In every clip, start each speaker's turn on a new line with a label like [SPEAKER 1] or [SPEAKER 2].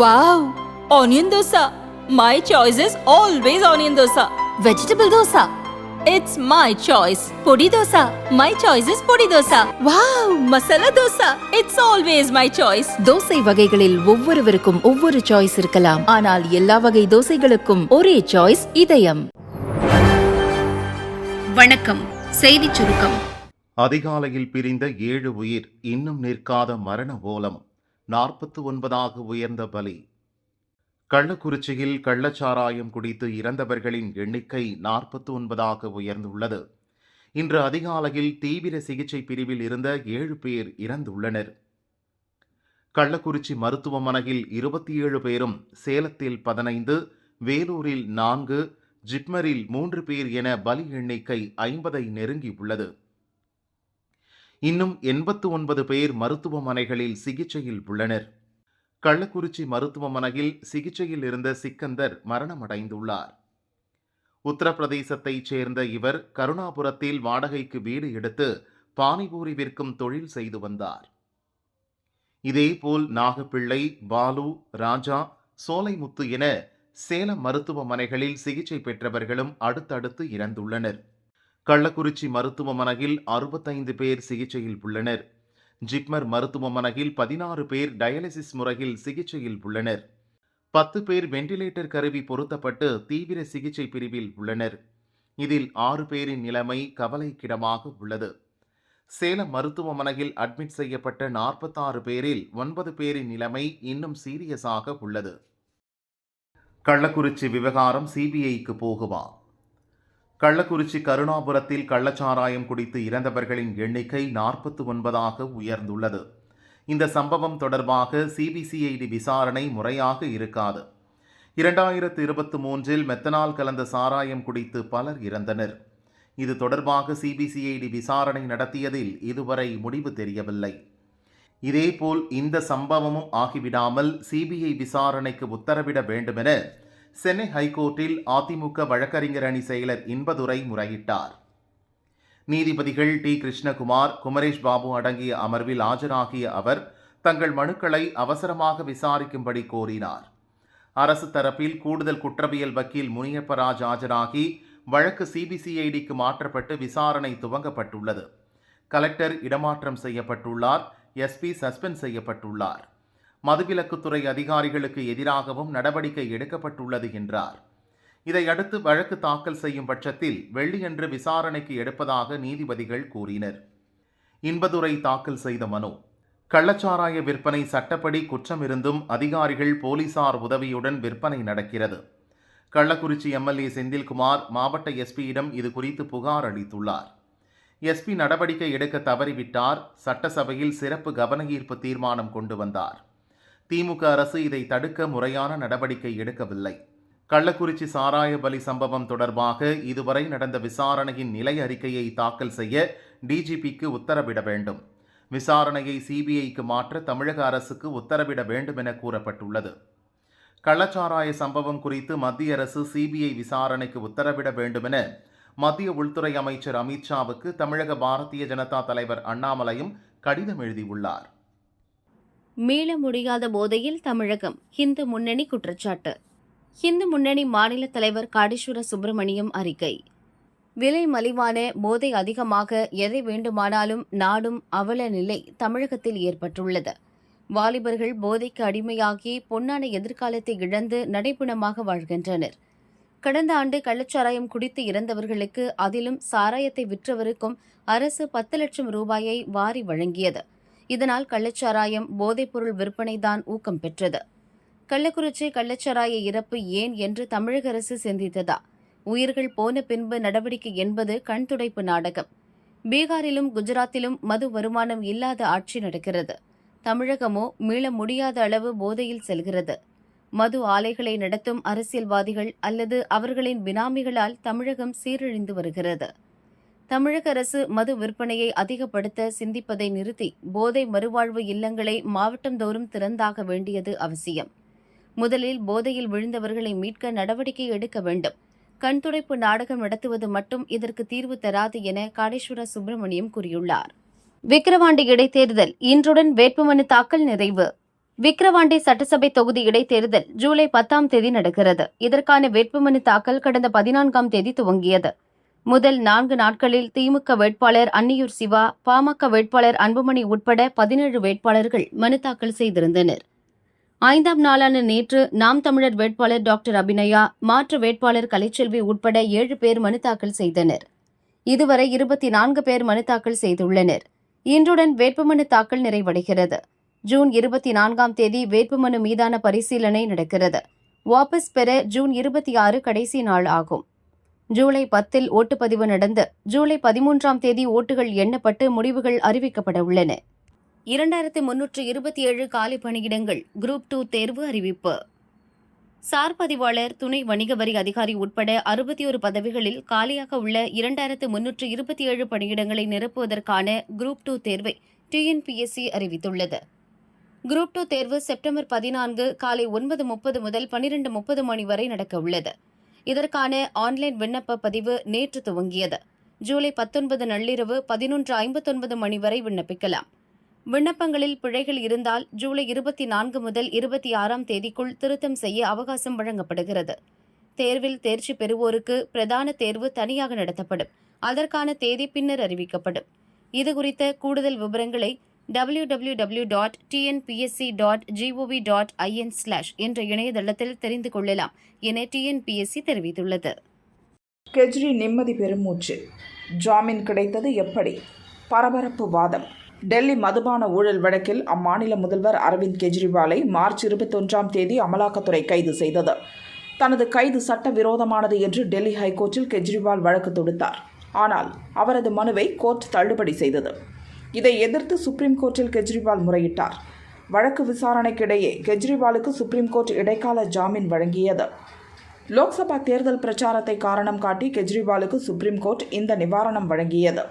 [SPEAKER 1] wow onion dosa my choice is always onion dosa
[SPEAKER 2] vegetable dosa
[SPEAKER 1] it's my choice
[SPEAKER 2] podi dosa my choice is podi dosa
[SPEAKER 1] wow masala dosa it's always my choice
[SPEAKER 2] தோசை வகைகளில் ஒவ்வொருவருக்கும் ஒவ்வொரு choice இருக்கலாம் ஆனால் எல்லா வகை தோசைகளுக்கும் ஒரே சாய்ஸ் இதயம்
[SPEAKER 3] வணக்கம் செய்தி சுருக்கம்
[SPEAKER 4] அதிகாலையில் பிரிந்த ஏழு உயிர் இன்னும் நிற்காத மரண ஓலம் நாற்பத்து ஒன்பதாக உயர்ந்த பலி கள்ளக்குறிச்சியில் கள்ளச்சாராயம் குடித்து இறந்தவர்களின் எண்ணிக்கை நாற்பத்து ஒன்பதாக உயர்ந்துள்ளது இன்று அதிகாலையில் தீவிர சிகிச்சை பிரிவில் இருந்த ஏழு பேர் இறந்துள்ளனர் கள்ளக்குறிச்சி மருத்துவமனையில் இருபத்தி ஏழு பேரும் சேலத்தில் பதினைந்து வேலூரில் நான்கு ஜிப்மரில் மூன்று பேர் என பலி எண்ணிக்கை ஐம்பதை நெருங்கியுள்ளது இன்னும் எண்பத்து ஒன்பது பேர் மருத்துவமனைகளில் சிகிச்சையில் உள்ளனர் கள்ளக்குறிச்சி மருத்துவமனையில் சிகிச்சையில் இருந்த சிக்கந்தர் மரணமடைந்துள்ளார் உத்தரப்பிரதேசத்தைச் சேர்ந்த இவர் கருணாபுரத்தில் வாடகைக்கு வீடு எடுத்து பானிபூரி விற்கும் தொழில் செய்து வந்தார் இதேபோல் நாகப்பிள்ளை பாலு ராஜா சோலைமுத்து என சேலம் மருத்துவமனைகளில் சிகிச்சை பெற்றவர்களும் அடுத்தடுத்து இறந்துள்ளனர் கள்ளக்குறிச்சி மருத்துவமனையில் அறுபத்தைந்து பேர் சிகிச்சையில் உள்ளனர் ஜிப்மர் மருத்துவமனையில் பதினாறு பேர் டயாலிசிஸ் முறையில் சிகிச்சையில் உள்ளனர் பத்து பேர் வெண்டிலேட்டர் கருவி பொருத்தப்பட்டு தீவிர சிகிச்சை பிரிவில் உள்ளனர் இதில் ஆறு பேரின் நிலைமை கவலைக்கிடமாக உள்ளது சேலம் மருத்துவமனையில் அட்மிட் செய்யப்பட்ட நாற்பத்தாறு பேரில் ஒன்பது பேரின் நிலைமை இன்னும் சீரியஸாக உள்ளது கள்ளக்குறிச்சி விவகாரம் சிபிஐக்கு போகுமா கள்ளக்குறிச்சி கருணாபுரத்தில் கள்ளச்சாராயம் குடித்து இறந்தவர்களின் எண்ணிக்கை நாற்பத்தி ஒன்பதாக உயர்ந்துள்ளது இந்த சம்பவம் தொடர்பாக சிபிசிஐடி விசாரணை முறையாக இருக்காது இரண்டாயிரத்து இருபத்தி மூன்றில் மெத்தனால் கலந்த சாராயம் குடித்து பலர் இறந்தனர் இது தொடர்பாக சிபிசிஐடி விசாரணை நடத்தியதில் இதுவரை முடிவு தெரியவில்லை இதேபோல் இந்த சம்பவமும் ஆகிவிடாமல் சிபிஐ விசாரணைக்கு உத்தரவிட வேண்டுமென சென்னை ஹைகோர்ட்டில் அதிமுக வழக்கறிஞர் அணி செயலர் இன்பதுரை முறையிட்டார் நீதிபதிகள் டி கிருஷ்ணகுமார் குமரேஷ் பாபு அடங்கிய அமர்வில் ஆஜராகிய அவர் தங்கள் மனுக்களை அவசரமாக விசாரிக்கும்படி கோரினார் அரசு தரப்பில் கூடுதல் குற்றவியல் வக்கீல் முனியப்பராஜ் ஆஜராகி வழக்கு சிபிசிஐடிக்கு மாற்றப்பட்டு விசாரணை துவங்கப்பட்டுள்ளது கலெக்டர் இடமாற்றம் செய்யப்பட்டுள்ளார் எஸ்பி சஸ்பெண்ட் செய்யப்பட்டுள்ளார் மதுவிலக்குத்துறை அதிகாரிகளுக்கு எதிராகவும் நடவடிக்கை எடுக்கப்பட்டுள்ளது என்றார் இதையடுத்து வழக்கு தாக்கல் செய்யும் பட்சத்தில் வெள்ளியன்று விசாரணைக்கு எடுப்பதாக நீதிபதிகள் கூறினர் இன்பதுரை தாக்கல் செய்த மனு கள்ளச்சாராய விற்பனை சட்டப்படி குற்றம் இருந்தும் அதிகாரிகள் போலீசார் உதவியுடன் விற்பனை நடக்கிறது கள்ளக்குறிச்சி எம்எல்ஏ செந்தில்குமார் மாவட்ட எஸ்பியிடம் இது குறித்து புகார் அளித்துள்ளார் எஸ்பி நடவடிக்கை எடுக்க தவறிவிட்டார் சட்டசபையில் சிறப்பு கவன ஈர்ப்பு தீர்மானம் கொண்டு வந்தார் திமுக அரசு இதை தடுக்க முறையான நடவடிக்கை எடுக்கவில்லை கள்ளக்குறிச்சி சாராய பலி சம்பவம் தொடர்பாக இதுவரை நடந்த விசாரணையின் நிலை அறிக்கையை தாக்கல் செய்ய டிஜிபிக்கு உத்தரவிட வேண்டும் விசாரணையை சிபிஐக்கு மாற்ற தமிழக அரசுக்கு உத்தரவிட வேண்டும் என கூறப்பட்டுள்ளது கள்ளச்சாராய சம்பவம் குறித்து மத்திய அரசு சிபிஐ விசாரணைக்கு உத்தரவிட வேண்டுமென மத்திய உள்துறை அமைச்சர் அமித்ஷாவுக்கு தமிழக பாரதிய ஜனதா தலைவர் அண்ணாமலையும் கடிதம் எழுதியுள்ளார்
[SPEAKER 5] மீள முடியாத போதையில் தமிழகம் ஹிந்து முன்னணி குற்றச்சாட்டு ஹிந்து முன்னணி மாநில தலைவர் காடீஸ்வர சுப்பிரமணியம் அறிக்கை விலை மலிவான போதை அதிகமாக எதை வேண்டுமானாலும் நாடும் அவல நிலை தமிழகத்தில் ஏற்பட்டுள்ளது வாலிபர்கள் போதைக்கு அடிமையாகி பொன்னான எதிர்காலத்தை இழந்து நடைபுணமாக வாழ்கின்றனர் கடந்த ஆண்டு கள்ளச்சாராயம் குடித்து இறந்தவர்களுக்கு அதிலும் சாராயத்தை விற்றவருக்கும் அரசு பத்து லட்சம் ரூபாயை வாரி வழங்கியது இதனால் கள்ளச்சாராயம் போதைப்பொருள் விற்பனைதான் ஊக்கம் பெற்றது கள்ளக்குறிச்சி கள்ளச்சாராய இறப்பு ஏன் என்று தமிழக அரசு சிந்தித்ததா உயிர்கள் போன பின்பு நடவடிக்கை என்பது கண் துடைப்பு நாடகம் பீகாரிலும் குஜராத்திலும் மது வருமானம் இல்லாத ஆட்சி நடக்கிறது தமிழகமோ மீள முடியாத அளவு போதையில் செல்கிறது மது ஆலைகளை நடத்தும் அரசியல்வாதிகள் அல்லது அவர்களின் பினாமிகளால் தமிழகம் சீரழிந்து வருகிறது தமிழக அரசு மது விற்பனையை அதிகப்படுத்த சிந்திப்பதை நிறுத்தி போதை மறுவாழ்வு இல்லங்களை மாவட்டந்தோறும் திறந்தாக வேண்டியது அவசியம் முதலில் போதையில் விழுந்தவர்களை மீட்க நடவடிக்கை எடுக்க வேண்டும் கண்துடைப்பு நாடகம் நடத்துவது மட்டும் இதற்கு தீர்வு தராது என காடேஸ்வர சுப்பிரமணியம் கூறியுள்ளார்
[SPEAKER 6] விக்கிரவாண்டி இடைத்தேர்தல் இன்றுடன் வேட்புமனு தாக்கல் நிறைவு விக்கிரவாண்டி சட்டசபை தொகுதி இடைத்தேர்தல் ஜூலை பத்தாம் தேதி நடக்கிறது இதற்கான வேட்புமனு தாக்கல் கடந்த பதினான்காம் தேதி துவங்கியது முதல் நான்கு நாட்களில் திமுக வேட்பாளர் அன்னியூர் சிவா பாமக வேட்பாளர் அன்புமணி உட்பட பதினேழு வேட்பாளர்கள் மனு தாக்கல் செய்திருந்தனர் ஐந்தாம் நாளான நேற்று நாம் தமிழர் வேட்பாளர் டாக்டர் அபிநயா மாற்று வேட்பாளர் கலைச்செல்வி உட்பட ஏழு பேர் மனு தாக்கல் செய்தனர் இதுவரை இருபத்தி நான்கு பேர் மனு தாக்கல் செய்துள்ளனர் இன்றுடன் வேட்புமனு தாக்கல் நிறைவடைகிறது ஜூன் இருபத்தி நான்காம் தேதி வேட்புமனு மீதான பரிசீலனை நடக்கிறது வாபஸ் பெற ஜூன் இருபத்தி ஆறு கடைசி நாள் ஆகும் ஜூலை பத்தில் ஓட்டுப்பதிவு நடந்து ஜூலை பதிமூன்றாம் தேதி ஓட்டுகள் எண்ணப்பட்டு முடிவுகள் அறிவிக்கப்பட உள்ளன
[SPEAKER 7] இரண்டாயிரத்தி முன்னூற்று இருபத்தி ஏழு காலி பணியிடங்கள் குரூப் டூ தேர்வு அறிவிப்பு சார் பதிவாளர் துணை வணிக வரி அதிகாரி உட்பட அறுபத்தி ஒரு பதவிகளில் காலியாக உள்ள இரண்டாயிரத்து முன்னூற்று இருபத்தி ஏழு பணியிடங்களை நிரப்புவதற்கான குரூப் டூ தேர்வை டிஎன்பிஎஸ்சி அறிவித்துள்ளது குரூப் டூ தேர்வு செப்டம்பர் பதினான்கு காலை ஒன்பது முப்பது முதல் பனிரெண்டு முப்பது மணி வரை நடக்க உள்ளது இதற்கான ஆன்லைன் விண்ணப்ப பதிவு நேற்று துவங்கியது ஜூலை பத்தொன்பது நள்ளிரவு பதினொன்று ஐம்பத்தொன்பது மணி வரை விண்ணப்பிக்கலாம் விண்ணப்பங்களில் பிழைகள் இருந்தால் ஜூலை இருபத்தி நான்கு முதல் இருபத்தி ஆறாம் தேதிக்குள் திருத்தம் செய்ய அவகாசம் வழங்கப்படுகிறது தேர்வில் தேர்ச்சி பெறுவோருக்கு பிரதான தேர்வு தனியாக நடத்தப்படும் அதற்கான தேதி பின்னர் அறிவிக்கப்படும் இதுகுறித்த கூடுதல் விவரங்களை W W W dot TNPSC dot GOV dot IN slash என்ற இணையதளத்தில் தெரிந்து கொள்ளலாம் என டிஎன்பிஎஸ்சி தெரிவித்துள்ளது
[SPEAKER 8] கெஜ்ரி நிம்மதி பெருமூச்சு ஜாமீன் கிடைத்தது எப்படி பரபரப்பு வாதம் டெல்லி மதுபான ஊழல் வழக்கில் அம்மாநில முதல்வர் அரவிந்த் கெஜ்ரிவாலை மார்ச் இருபத்தொன்றாம் தேதி அமலாக்கத்துறை கைது செய்தது தனது கைது சட்ட விரோதமானது என்று டெல்லி ஹைகோர்ட்டில் கெஜ்ரிவால் வழக்கு தொடுத்தார் ஆனால் அவரது மனுவை கோர்ட் தள்ளுபடி செய்தது இதை எதிர்த்து சுப்ரீம் கோர்ட்டில் கெஜ்ரிவால் முறையிட்டார் வழக்கு விசாரணைக்கிடையே கெஜ்ரிவாலுக்கு சுப்ரீம் கோர்ட் இடைக்கால ஜாமீன் வழங்கியது லோக்சபா தேர்தல் பிரச்சாரத்தை காரணம் காட்டி கெஜ்ரிவாலுக்கு சுப்ரீம் கோர்ட் இந்த நிவாரணம் வழங்கியது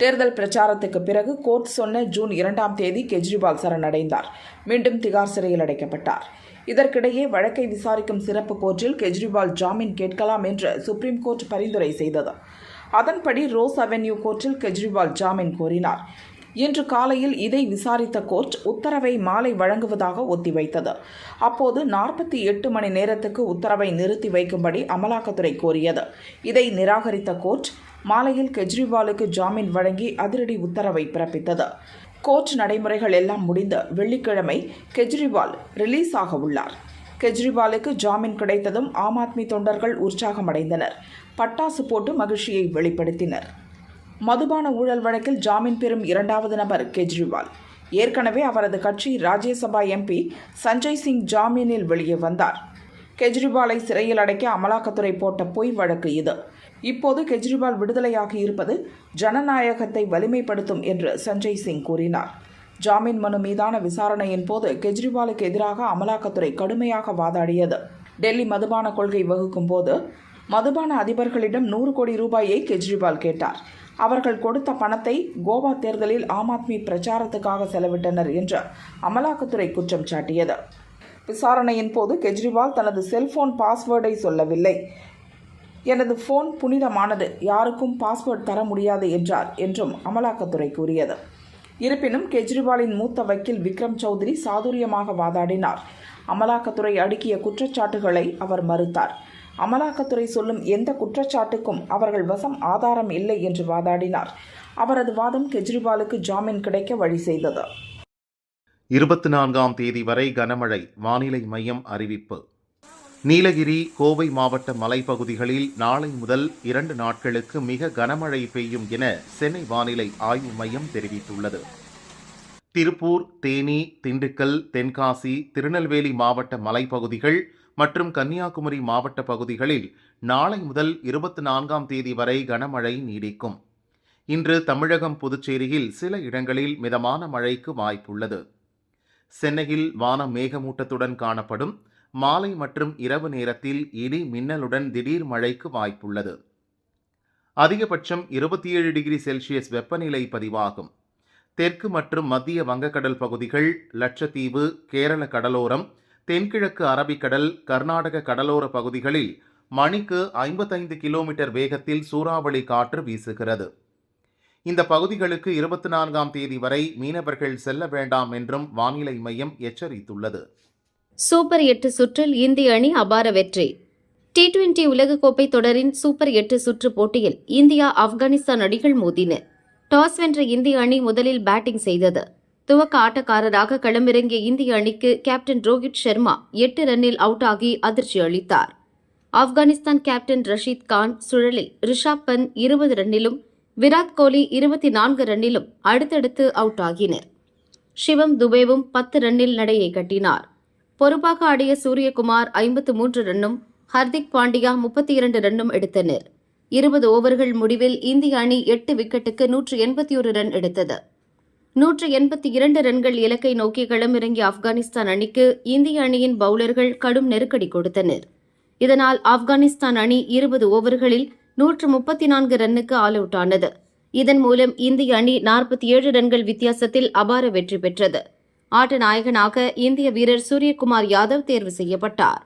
[SPEAKER 8] தேர்தல் பிரச்சாரத்துக்கு பிறகு கோர்ட் சொன்ன ஜூன் இரண்டாம் தேதி கெஜ்ரிவால் சரணடைந்தார் மீண்டும் திகார் சிறையில் அடைக்கப்பட்டார் இதற்கிடையே வழக்கை விசாரிக்கும் சிறப்பு கோர்ட்டில் கெஜ்ரிவால் ஜாமீன் கேட்கலாம் என்று சுப்ரீம் கோர்ட் பரிந்துரை செய்தது அதன்படி ரோஸ் அவென்யூ கோர்ட்டில் கெஜ்ரிவால் ஜாமீன் கோரினார் இன்று காலையில் இதை விசாரித்த கோர்ட் உத்தரவை மாலை வழங்குவதாக ஒத்திவைத்தது அப்போது நாற்பத்தி எட்டு மணி நேரத்துக்கு உத்தரவை நிறுத்தி வைக்கும்படி அமலாக்கத்துறை கோரியது இதை நிராகரித்த கோர்ட் மாலையில் கெஜ்ரிவாலுக்கு ஜாமீன் வழங்கி அதிரடி உத்தரவை பிறப்பித்தது கோர்ட் நடைமுறைகள் எல்லாம் முடிந்த வெள்ளிக்கிழமை கெஜ்ரிவால் ரிலீஸ் ஆக உள்ளார் கெஜ்ரிவாலுக்கு ஜாமீன் கிடைத்ததும் ஆம் ஆத்மி தொண்டர்கள் உற்சாகமடைந்தனர் பட்டாசு போட்டு மகிழ்ச்சியை வெளிப்படுத்தினர் மதுபான ஊழல் வழக்கில் ஜாமீன் பெறும் இரண்டாவது நபர் கெஜ்ரிவால் ஏற்கனவே அவரது கட்சி ராஜ்யசபா எம்பி சஞ்சய் சிங் ஜாமீனில் வெளியே வந்தார் கெஜ்ரிவாலை சிறையில் அடைக்க அமலாக்கத்துறை போட்ட பொய் வழக்கு இது இப்போது கெஜ்ரிவால் விடுதலையாகி இருப்பது ஜனநாயகத்தை வலிமைப்படுத்தும் என்று சஞ்சய் சிங் கூறினார் ஜாமீன் மனு மீதான விசாரணையின் போது கெஜ்ரிவாலுக்கு எதிராக அமலாக்கத்துறை கடுமையாக வாதாடியது டெல்லி மதுபான கொள்கை வகுக்கும் போது மதுபான அதிபர்களிடம் நூறு கோடி ரூபாயை கெஜ்ரிவால் கேட்டார் அவர்கள் கொடுத்த பணத்தை கோவா தேர்தலில் ஆம் ஆத்மி பிரச்சாரத்துக்காக செலவிட்டனர் என்று அமலாக்கத்துறை குற்றம் சாட்டியது விசாரணையின் போது கெஜ்ரிவால் தனது செல்போன் பாஸ்வேர்டை சொல்லவில்லை எனது ஃபோன் புனிதமானது யாருக்கும் பாஸ்வேர்ட் தர முடியாது என்றார் என்றும் அமலாக்கத்துறை கூறியது இருப்பினும் கெஜ்ரிவாலின் மூத்த வக்கீல் விக்ரம் சௌத்ரி சாதுரியமாக வாதாடினார் அமலாக்கத்துறை அடுக்கிய குற்றச்சாட்டுகளை அவர் மறுத்தார் அமலாக்கத்துறை சொல்லும் எந்த குற்றச்சாட்டுக்கும் அவர்கள் வசம் ஆதாரம் இல்லை என்று வாதாடினார் அவரது வாதம் கெஜ்ரிவாலுக்கு ஜாமீன் கிடைக்க வழி செய்தது
[SPEAKER 9] இருபத்தி நான்காம் தேதி வரை கனமழை வானிலை மையம் அறிவிப்பு நீலகிரி கோவை மாவட்ட மலைப்பகுதிகளில் நாளை முதல் இரண்டு நாட்களுக்கு மிக கனமழை பெய்யும் என சென்னை வானிலை ஆய்வு மையம் தெரிவித்துள்ளது திருப்பூர் தேனி திண்டுக்கல் தென்காசி திருநெல்வேலி மாவட்ட மலைப்பகுதிகள் மற்றும் கன்னியாகுமரி மாவட்ட பகுதிகளில் நாளை முதல் இருபத்தி நான்காம் தேதி வரை கனமழை நீடிக்கும் இன்று தமிழகம் புதுச்சேரியில் சில இடங்களில் மிதமான மழைக்கு வாய்ப்புள்ளது சென்னையில் வானம் மேகமூட்டத்துடன் காணப்படும் மாலை மற்றும் இரவு நேரத்தில் இடி மின்னலுடன் திடீர் மழைக்கு வாய்ப்புள்ளது அதிகபட்சம் இருபத்தி ஏழு டிகிரி செல்சியஸ் வெப்பநிலை பதிவாகும் தெற்கு மற்றும் மத்திய வங்கக்கடல் பகுதிகள் லட்சத்தீவு கேரள கடலோரம் தென்கிழக்கு அரபிக்கடல் கர்நாடக கடலோர பகுதிகளில் மணிக்கு ஐம்பத்தைந்து கிலோமீட்டர் வேகத்தில் சூறாவளி காற்று வீசுகிறது இந்த பகுதிகளுக்கு இருபத்தி நான்காம் தேதி வரை மீனவர்கள் செல்ல வேண்டாம் என்றும் வானிலை மையம் எச்சரித்துள்ளது
[SPEAKER 10] சூப்பர் எட்டு சுற்றில் இந்திய அணி அபார வெற்றி டி டுவெண்டி உலகக்கோப்பை தொடரின் சூப்பர் எட்டு சுற்று போட்டியில் இந்தியா ஆப்கானிஸ்தான் அணிகள் மோதின டாஸ் வென்ற இந்திய அணி முதலில் பேட்டிங் செய்தது துவக்க ஆட்டக்காரராக களமிறங்கிய இந்திய அணிக்கு கேப்டன் ரோஹித் சர்மா எட்டு ரன்னில் அவுட் ஆகி அதிர்ச்சி அளித்தார் ஆப்கானிஸ்தான் கேப்டன் ரஷீத் கான் சுழலில் ரிஷாப் பந்த் இருபது ரன்னிலும் விராட் கோலி இருபத்தி நான்கு ரன்னிலும் அடுத்தடுத்து அவுட் ஆகினர் சிவம் துபேவும் பத்து ரன்னில் நடையை கட்டினார் பொறுப்பாக ஆடிய சூரியகுமார் ஐம்பத்து மூன்று ரன்னும் ஹர்திக் பாண்டியா முப்பத்தி இரண்டு ரன்னும் எடுத்தனர் இருபது ஓவர்கள் முடிவில் இந்திய அணி எட்டு விக்கெட்டுக்கு நூற்று எண்பத்தி ஒரு ரன் எடுத்தது நூற்று எண்பத்தி இரண்டு ரன்கள் இலக்கை நோக்கி களமிறங்கிய ஆப்கானிஸ்தான் அணிக்கு இந்திய அணியின் பவுலர்கள் கடும் நெருக்கடி கொடுத்தனர் இதனால் ஆப்கானிஸ்தான் அணி இருபது ஓவர்களில் நூற்று முப்பத்தி நான்கு ரன்னுக்கு ஆல் அவுட் ஆனது இதன் மூலம் இந்திய அணி நாற்பத்தி ஏழு ரன்கள் வித்தியாசத்தில் அபார வெற்றி பெற்றது ஆட்ட நாயகனாக இந்திய வீரர் சூரியகுமார் யாதவ் தேர்வு செய்யப்பட்டார்